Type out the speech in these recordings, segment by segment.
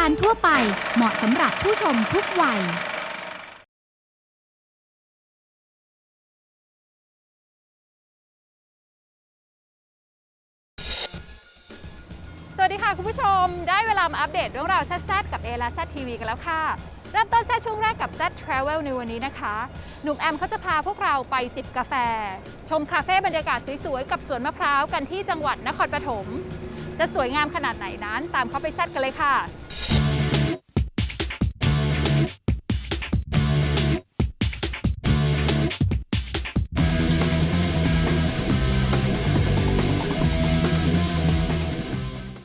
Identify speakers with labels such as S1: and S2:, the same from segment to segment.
S1: การทั่วไปเหมาะสำหรับผู้ชมทุกวัย
S2: สวัสดีค่ะคุณผู้ชม ได้เวลามาอัปเดตเรื่องราวแซ่บๆกับ เอและแซทีวีกันแล้วค่ะ เริ่มต้นแซ่ช่วงแรกกับแซ Travel ในวันนี้นะคะ หนุ่มแอมเขาจะพาพวกเราไปจิบกาแฟ ชมคาเฟ่บรรยากาศสวยๆ กับสวนมะพร้าวกันที่จังหวัดนครปฐม จะสวยงามขนาดไหนนั้น ตามเขาไปแซดกันเลยค่ะ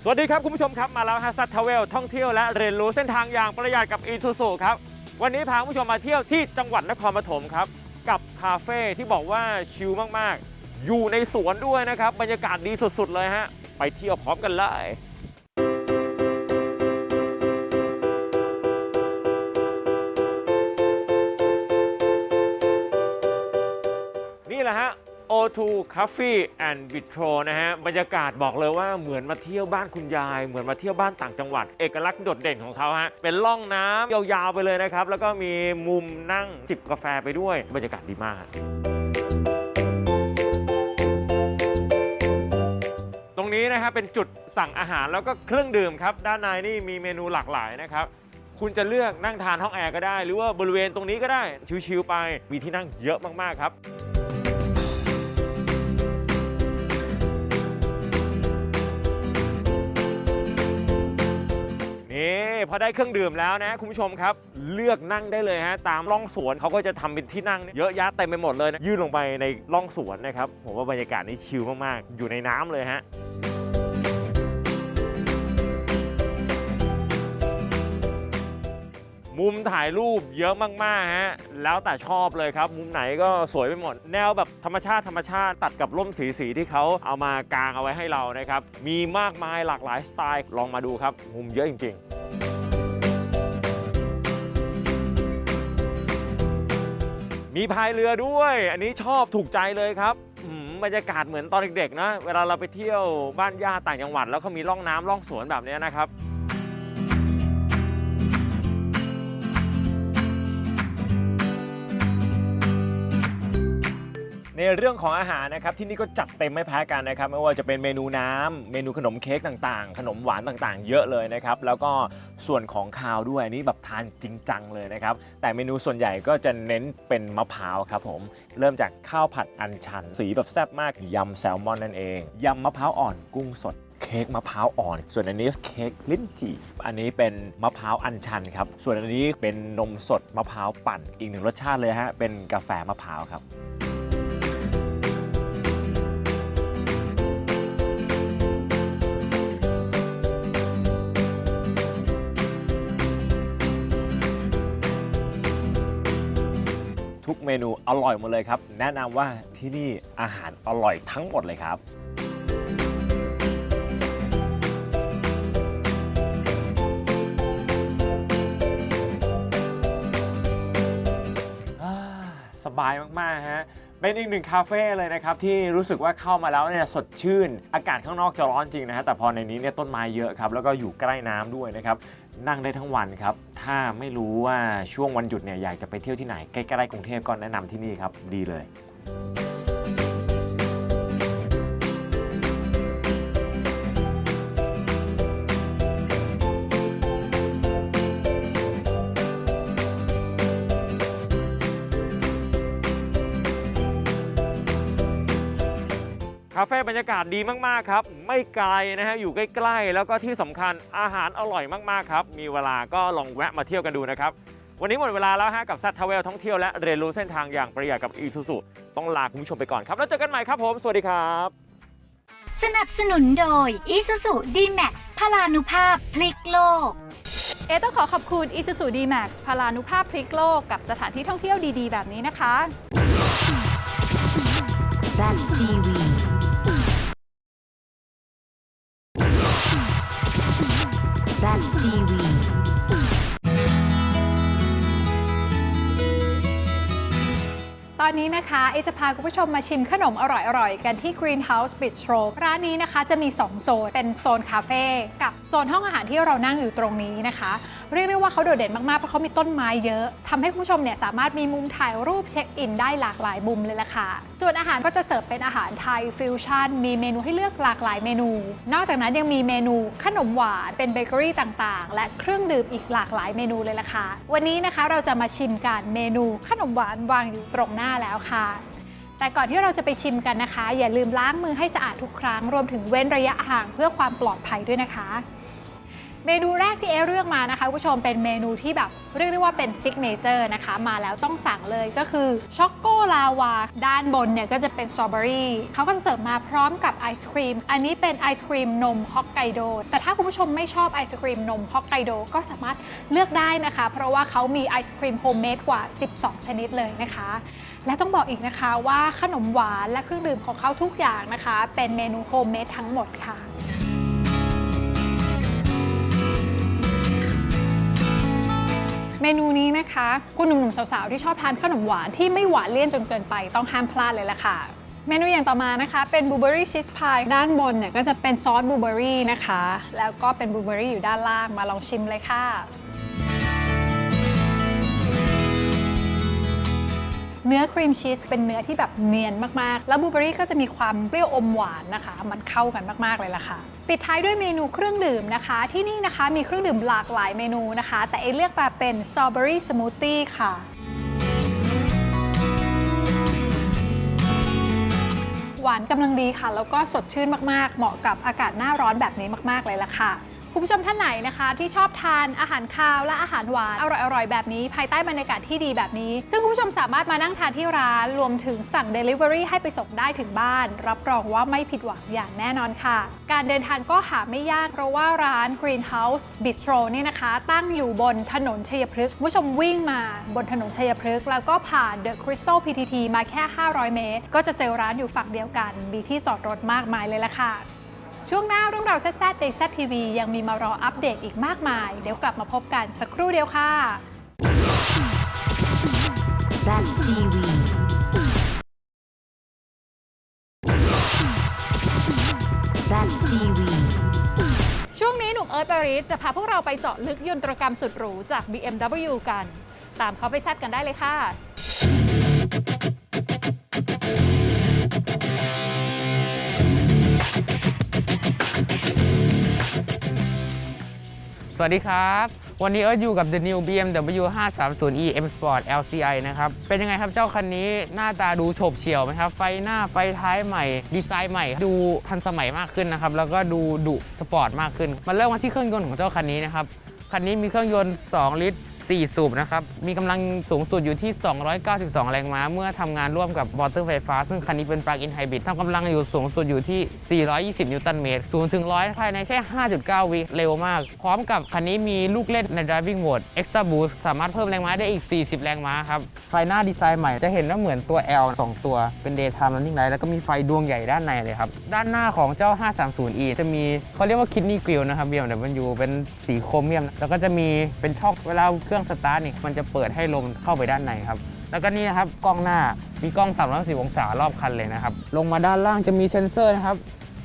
S3: สวัสดีครับ คุณผู้ชมครับ มาแล้วฮะซัตทเวลท่องเที่ยวและเรียนรู้เส้นทางอย่างประหยัดกับอีซูซูครับ วันนี้พาคุณผู้ชมมาเที่ยวที่จังหวัดนครปฐมครับ กับคาเฟ่ที่บอกว่าชิลมาก ๆ อยู่ในสวนด้วยนะครับ บรรยากาศดีสุด ๆ เลยฮะ ไปเที่ยวพร้อมกันเลยนี่แหละฮะ O2 Coffee and Bistro นะฮะ บรรยากาศบอกเลยว่าเหมือนมาเที่ยวบ้านคุณยาย เหมือนมาเที่ยวบ้านต่างจังหวัด เอกลักษณ์โดดเด่นของเขาฮะ เป็นล่องน้ำยาวๆไปเลยนะครับ แล้วก็มีมุมนั่งจิบกาแฟไปด้วย บรรยากาศดีมาก นี้นะครับเป็นจุดสั่งอาหารแล้วก็เครื่องดื่มครับ ด้านในนี่มีเมนูหลากหลายนะครับ คุณจะเลือกนั่งทานห้องแอร์ก็ได้ หรือว่าบริเวณตรงนี้ก็ได้ ชิวๆไป มีที่นั่งเยอะมากๆครับ นี่พอได้เครื่องดื่มแล้วนะ คุณผู้ชมครับ เลือกนั่งได้เลยฮะตามร่องสวนเขาก็จะทำเป็นที่นั่งเยอะแยะเต็มไปหมดเลยนะยื่นลงไปในร่องสวนนะครับ ผมว่าบรรยากาศนี่ชิลมากๆ อยู่ในน้ำเลยฮะ มุมถ่ายรูปเยอะมากๆฮะแล้วแต่ชอบเลยครับ มุมไหนก็สวยไปหมด แนวแบบธรรมชาติธรรมชาติตัดกับร่มสีสีที่เขาเอามากางเอาไว้ให้เรานะครับ มีมากมายหลากหลายสไตล์ลองมาดูครับ มุมเยอะจริง ๆมีพายเรือด้วย อันนี้ชอบถูกใจเลยครับอืมบรรยากาศเหมือนตอนเด็กๆนะ เวลาเราไปเที่ยวบ้านญาติต่างจังหวัด แล้วเขามีร่องน้ำร่องสวนแบบนี้นะครับ ในเรื่องของอาหารนะครับที่นี่ก็จัดเต็มไม่แพ้กันนะครับไม่ว่าจะเป็นเมนูน้ำเมนูขนมเค้กต่างๆ ขนมหวานต่างๆ เยอะเลยนะครับแล้วก็ส่วนของคาวด้วยอันนี้แบบทานจริงจังเลยนะครับแต่เมนูส่วนใหญ่ก็จะเน้นเป็นมะพร้าวครับผมเริ่มจากข้าวผัดอัญชัน สีแบบแซ่บมากยำแซลมอนนั่นเองยำมะพร้าวอ่อนกุ้งสดเค้กมะพร้าวอ่อน ส่วนอันนี้เค้กลิ้นจี่ อันนี้เป็นมะพร้าวอัญชันครับ ส่วนอันนี้เป็นนมสดมะพร้าวปั่น อีกหนึ่งรสชาติเลยฮะ เป็นกาแฟมะพร้าวครับ เมนูอร่อยหมดเลยครับ แนะนำว่าที่นี่อาหารอร่อยทั้งหมดเลยครับสบายมาก ๆ ฮะ เป็นอีกหนึ่งคาเฟ่เลยนะครับที่รู้สึกว่าเข้ามาแล้วเนี่ยสดชื่น อากาศข้างนอกจะร้อนจริงนะฮะแต่พอในนี้เนี่ยต้นไม้เยอะครับแล้วก็อยู่ใกล้น้ำด้วยนะครับนั่งได้ทั้งวันครับ ถ้าไม่รู้ว่าช่วงวันหยุดเนี่ยอยากจะไปเที่ยวที่ไหนใกล้ๆกรุงเทพก็แนะนำที่นี่ครับดีเลย คาเฟ่บรรยากาศดีมากๆครับ ไม่ไกลนะฮะอยู่ใกล้ๆ แล้วก็ที่สำคัญอาหารอร่อยมากๆครับ มีเวลาก็ลองแวะมาเที่ยวกันดูนะครับ วันนี้หมดเวลาแล้วฮะกับซัตทเวลท่องเที่ยวและเรียนรู้เส้นทางอย่างประหยัดกับอีซูซูต้องลาคุณผู้ชมไปก่อนครับแล้วเจอกันใหม่ครับผม สวัสดีครับ
S1: สนับสนุนโดย Isuzu D-Max พลานุภาพพลิกโลก
S2: เอต้องขอขอบคุณ Isuzu D-Max พลานุภาพพลิกโลกกับสถานที่ท่องเที่ยวดีๆ แบบนี้นะคะ
S4: ZTV ZTV
S2: อนนี้นะคะเอจะพาคุณผู้ชมมาชิมขนมอร่อยๆ กันที่ Greenhouse Bistro ร้านนี้นะคะจะมี 2 โซน เป็นโซนคาเฟ่กับโซนห้องอาหารที่เรานั่งอยู่ตรงนี้นะคะเรียกได้ว่าเขาโดดเด่นมากๆ เพราะเขามีต้นไม้เยอะทำให้คุณผู้ชมเนี่ยสามารถมีมุมถ่ายรูปเช็คอินได้หลากหลายมุมเลยล่ะค่ะ ส่วนอาหารก็จะเสิร์ฟเป็นอาหารไทยฟิวชั่นมีเมนูให้เลือกหลากหลายเมนู นอกจากนั้นยังมีเมนูขนมหวานเป็นเบเกอรี่ต่างๆ และเครื่องดื่มอีกหลากหลายเมนูเลยล่ะค่ะ วันนี้นะคะเราจะมาชิมกันเมนูขนมหวานวางอยู่ตรงหน้าแล้วค่ะแต่ก่อนที่เราจะไปชิมกันนะคะ อย่าลืมล้างมือให้สะอาดทุกครั้ง รวมถึงเว้นระยะห่างเพื่อความปลอดภัยด้วยนะคะ เมนูแรกที่เอเลือกมานะคะคุณผู้ชมเป็นเมนูที่แบบเรียกได้ว่าเป็นซิกเนเจอร์นะคะ มาแล้วต้องสั่งเลยก็คือช็อกโกลาวาด้านบนเนี่ยก็จะเป็นสตรอเบอรี่เขาก็จะเสิร์ฟมาพร้อมกับไอศครีม อันนี้เป็นไอศครีมนมฮอกไกโดแต่ถ้าคุณผู้ชมไม่ชอบไอศครีมนมฮอกไกโดก็สามารถเลือกได้นะคะ เพราะว่าเขามีไอศครีมโฮมเมดกว่า 12 ชนิดเลยนะคะ และต้องบอกอีกนะคะว่าขนมหวานและเครื่องดื่มของเขาทุกอย่างนะคะ เป็นเมนูโฮมเมดทั้งหมดค่ะ เมนูนี้นะคะ คุณหนุ่มๆสาวๆ ที่ชอบทานขนมหวานที่ไม่หวานเลี่ยนจนเกินไปต้องห้ามพลาดเลยล่ะค่ะ เมนูอย่างต่อมานะคะ เป็นบลูเบอรี่ชีสพายด้านบนเนี่ยก็จะเป็นซอสบลูเบอรี่นะคะ แล้วก็เป็นบลูเบอรี่อยู่ด้านล่างมาลองชิมเลยค่ะ เนื้อครีมชีสเป็นเนื้อที่แบบเนียนมากๆ แล้วบลูเบอรี่ก็จะมีความเปรี้ยวอมหวานนะคะ มันเข้ากันมากๆเลยล่ะค่ะ ปิดท้ายด้วยเมนูเครื่องดื่มนะคะ ที่นี่นะคะมีเครื่องดื่มหลากหลายเมนูนะคะ แต่เอเลือกมาเป็นสตรอเบอรี่สมูทตี้ค่ะหวานกำลังดีค่ะ แล้วก็สดชื่นมากๆ เหมาะกับอากาศหน้าร้อนแบบนี้มาก ๆ เลยล่ะค่ะ คุณผู้ชมท่านไหนนะคะ ที่ชอบทานอาหารคาวและอาหารหวานอร่อยๆ แบบนี้ ภายใต้บรรยากาศที่ดีแบบนี้ ซึ่งคุณผู้ชมสามารถมานั่งทานที่ร้านรวมถึงสั่ง Delivery ให้ไปส่งได้ถึงบ้าน รับรองว่าไม่ผิดหวังอย่างแน่นอนค่ะ การเดินทางก็หาไม่ยากเพราะว่าร้าน Greenhouse Bistro นี่นะคะ ตั้งอยู่บนถนนชัยพฤกษ์คุณผู้ชมวิ่งมาบนถนนชัยพฤกษ์แล้วก็ผ่าน The Crystal PTT มาแค่ 500 เมตร ก็จะเจอร้านอยู่ฝั่งเดียวกัน มีที่จอดรถมากมายเลยล่ะค่ะ ช่วงหน้าเรื่องราวแซ่บๆในแซทีวียังมีมารออัปเดตอีกมากมาย เดี๋ยวกลับมาพบกันสักครู่เดียวค่ะ
S4: ZTV ZTV
S2: ช่วงนี้หนุ่มเอิร์ธปาริสจะพาพวกเราไปเจาะลึกยนตรกรรมสุดหรูจาก BMW กัน ตามเขาไปแซดกันได้เลยค่ะ
S5: สวัสดีครับ วันนี้เอิร์ธอยู่กับ The New BMW 530e M Sport LCI นะครับ เป็นยังไงครับเจ้าคันนี้หน้าตาดูโฉบเฉี่ยวไหมครับ ไฟหน้าไฟท้ายใหม่ ดีไซน์ใหม่ ดูทันสมัยมากขึ้นนะครับ แล้วก็ดูดุสปอร์ตมากขึ้น มาเริ่มมาที่เครื่องยนต์ของเจ้าคันนี้นะครับ คันนี้มีเครื่องยนต์ 2 ลิตร 4 สูบนะครับ มีกำลังสูงสุดอยู่ที่ 292 แรงม้า เมื่อทำงานร่วมกับมอเตอร์ไฟฟ้า ซึ่งคันนี้เป็น plug-in hybrid ทำกำลังอยู่สูงสุดอยู่ที่ 420 นิวตันเมตร0ถึง100 ภายในแค่ 5.9 วิเร็วมาก พร้อมกับคันนี้มีลูกเล่นใน driving mode extra boost สามารถเพิ่มแรงม้าได้อีก 40 แรงม้าครับ ไฟหน้าดีไซน์ใหม่จะเห็นว่าเหมือนตัว L 2 ตัวเป็น daytime running light แล้วก็มีไฟดวงใหญ่ด้านในเลยครับ ด้านหน้าของเจ้า 530e จะมีเขาเรียกว่า kidney grill นะครับ BMW เป็นสีโครเมียม แล้วก็จะมีเป็นช่องเวลาเครื่องสตาร์ทนี่มันจะเปิดให้ลมเข้าไปด้านในครับ แล้วก็นี่นะครับกล้องหน้ามีกล้อง360องศารอบคันเลยนะครับ ลงมาด้านล่างจะมีเซ็นเซอร์นะครับ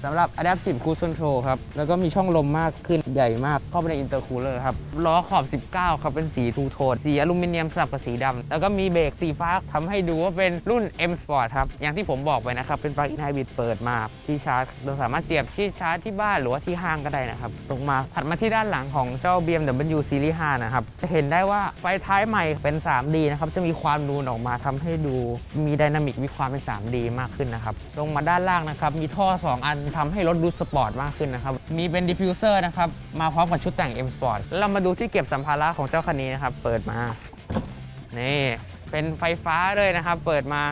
S5: สำหรับ Adaptive Cruise Control ครับ แล้วก็มีช่องลมมากขึ้นใหญ่มากเข้าไปใน Intercooler ครับ ล้อขอบ 19 ครับ เป็นสีทูโทน สีอลูมิเนียมสลับกับสีดำ แล้วก็มีเบรกสีฟ้าทำให้ดูว่าเป็นรุ่น M Sport ครับ อย่างที่ผมบอกไปนะครับ เป็น plug-in hybrid เปิดมาที่ชาร์จ เราสามารถเสียบที่ชาร์จที่บ้านหรือว่าที่ห้างก็ได้นะครับ ลงมาถัดมาที่ด้านหลังของเจ้า BMW Series 5 นะครับ จะเห็นได้ว่าไฟท้ายใหม่เป็น 3D นะครับ จะมีความนูนออกมาทำให้ดู มีไดนามิกมีความเป็น 3D มากขึ้นนะครับ ลงมาด้านล่างนะครับ มีท่อ 2 อันทำให้รถดูสปอร์ตมากขึ้นนะครับ มีเป็นดิฟฟิวเซอร์นะครับ มาพร้อมกับชุดแต่ง M Sport เรามาดูที่เก็บสัมภาระของเจ้าคันนี้นะครับ เปิดมา นี่ เป็นไฟฟ้าเลยนะครับ เปิดมา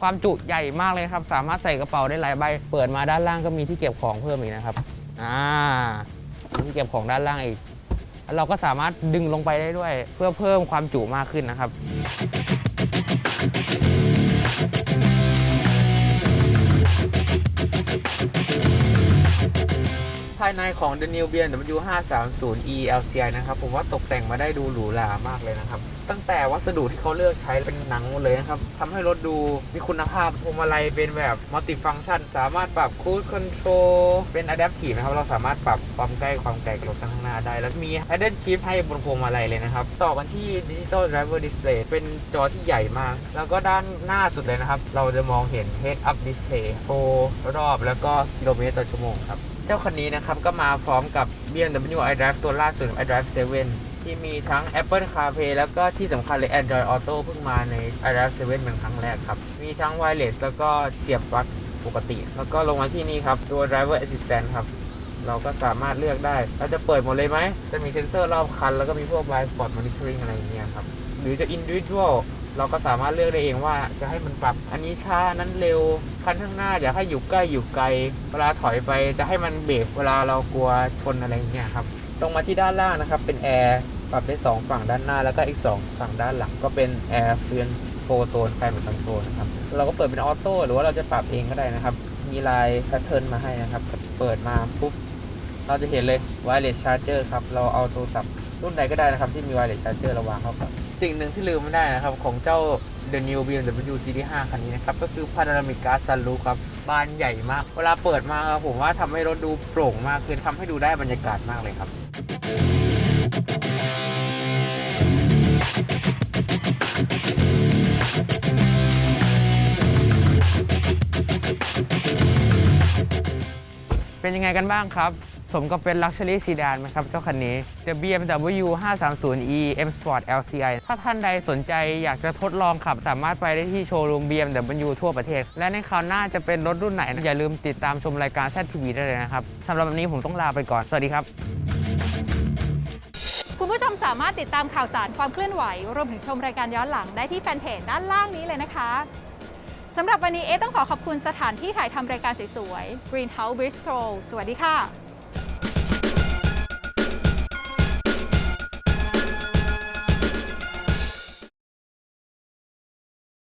S5: ความจุใหญ่มากเลยครับ สามารถใส่กระเป๋าได้หลายใบ เปิดมาด้านล่างก็มีที่เก็บของเพิ่มอีกนะครับ อ่าที่เก็บของด้านล่างอีก เราก็สามารถดึงลงไปได้ด้วย เพื่อเพิ่มความจุมากขึ้นนะครับ ในของ The New BMW 530e LCI นะครับ ผมว่าตกแต่งมาได้ดูหรูหรามากเลยนะครับ ตั้งแต่วัสดุที่เขาเลือกใช้เป็นหนังหมดเลยนะครับทำให้รถดูมีคุณภาพพวงมาลัยเป็นแบบมัลติฟัง c t ชัน สามารถปรับคู i คอนโทรลเป็น Adaptive นะครับ เราสามารถปรับความใกล้ความไกลกับรถข้างหน้าได้ แล้วมี Hidden Shift ให้บนพวงมาลัยเลยนะครับ ต่อกันที่ Digital Driver Display เป็นจอที่ใหญ่มาก แล้วก็ด้านหน้าสุดเลยนะครับ เราจะมองเห็น Head Up Display โชว์รอบแล้วก็กิโลเมตรต่อชั่วโมงครับ เจ้าคันนี้นะครับก็มาพร้อมกับ BMW iDrive ตัวล่าสุด iDrive 7 ที่มีทั้ง Apple CarPlay แล้วก็ที่สำคัญเลย Android Auto เพิ่งมาใน iDrive 7 เป็นครั้งแรกครับ มีทั้ง Wireless แล้วก็เสียบปลั๊กปกติ แล้วก็ลงมาที่นี่ครับ ตัว Driver Assistant ครับ เราก็สามารถเลือกได้ เราจะเปิดหมดเลยไหม จะมีเซ็นเซอร์รอบคัน แล้วก็มีพวก blind spot monitoring อะไรอย่างเงี้ยครับ หรือจะ individual เราก็สามารถเลือกได้เองว่าจะให้มันปรับอันนี้ช้านั้นเร็วคันข้างหน้าอยากให้อยู่ใกล้อยู่ไกล เวลาถอยไปจะให้มันเบรกเวลาเรากลัวชนอะไรเงี้ยครับตรงมาที่ด้านล่างนะครับ เป็นแอร์ปรับได้ 2 ฝั่งด้านหน้าแล้วก็อีก 2 ฝั่งด้านหลังก็เป็นแอร์เฟือนโฟโซนไฟเหมือนคอนโซลนะครับเราก็เปิดเป็นออโต้หรือว่าเราจะปรับเองก็ได้นะครับ มีลายแพทเทิร์นมาให้นะครับ เปิดมาปุ๊บเราจะเห็นเลย wireless charger ครับ เราเอาโทรศัพท์รุ่นใดก็ได้นะครับ ที่มี wireless charger เราวางเข้าไป สิ่งหนึ่งที่ลืมไม่ได้นะครับ ของเจ้า The New BMW Series 5คันนี้นะครับ ก็คือ Panoramic Glass Sunroof ครับบานใหญ่มาก เวลาเปิดมาครับผมว่าทำให้รถดูโปร่งมากคือทำให้ดูได้บรรยากาศมากเลยครับเป็นยังไงกันบ้างครับ สมกับเป็น Luxury Sedan ไหมครับเจ้าคันนี้ The BMW 530e M Sport LCI ถ้าท่านใดสนใจอยากจะทดลองขับสามารถไปได้ที่โชว์รูม BMW ทั่วประเทศ และในคราวหน้าจะเป็นรถรุ่นไหน อย่าลืมติดตามชมรายการ ZTV ได้เลยนะครับสำหรับวันนี้ผมต้องลาไปก่อน สวัสดีครับ
S2: คุณผู้ชมสามารถติดตามข่าวสารความเคลื่อนไหว รวมถึงชมรายการย้อนหลังได้ที่แฟนเพจด้านล่างนี้เลยนะคะสำหรับวันนี้เอต้องขอขอบคุณสถานที่ถ่ายทำรายการสวยๆ Greenhouse Bistro สวัสดีค่ะ